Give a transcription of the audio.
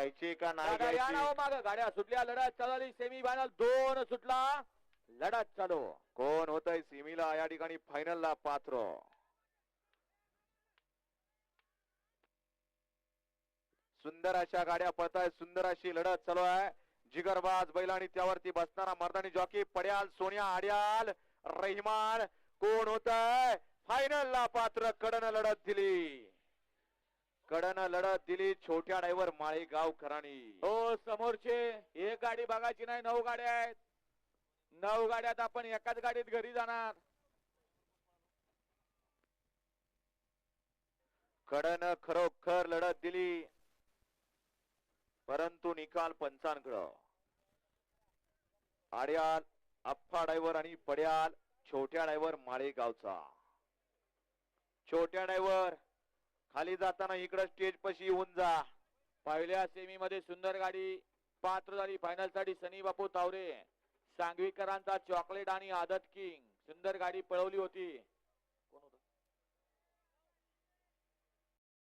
घ्यायची का नाही गाड्या या ना घ्यायची? माग गाड्या सुटल्या लढत चालली सेमी फायनल दोन सुटला लढत चालू. कोण होतय सिमीला या ठिकाणी फायनलला पात्र. सुंदर अशा गाड्या पळताय सुंदर अशी लढत चालू आहे. जिगरबाज बैल आणि त्यावरती बसणारा मर्दानी जॉकी पड्याल सोनिया आड्याल रहिमान कोण होत आहे फायनलला पात्र कडन लढत दिली. कडन लढत दिली छोट्या ड्रायव्हर माळी गावकरांनी हो समोरचे. एक गाडी बघायची नाही नऊ गाड्या आहेत. नऊ गाड्यात आपण एकाच गाडीत घरी जाणार. कडन खरोखर लढत दिली. परंतु निकाल पंचांकडं. आड्याल अप्पा ड्रायव्हर आणि पड्याल छोट्या ड्रायव्हर माळेगावचा. छोट्या ड्रायव्हर खाली जाताना इकडं स्टेज पशी येऊन जा. पहिल्या सेमी मध्ये सुंदर गाडी पात्र झाली फायनलसाठी सनी बापू तावरे. सांगवीकरांचा चॉकलेट आणि आदत किंग सुंदर गाडी पळवली होती.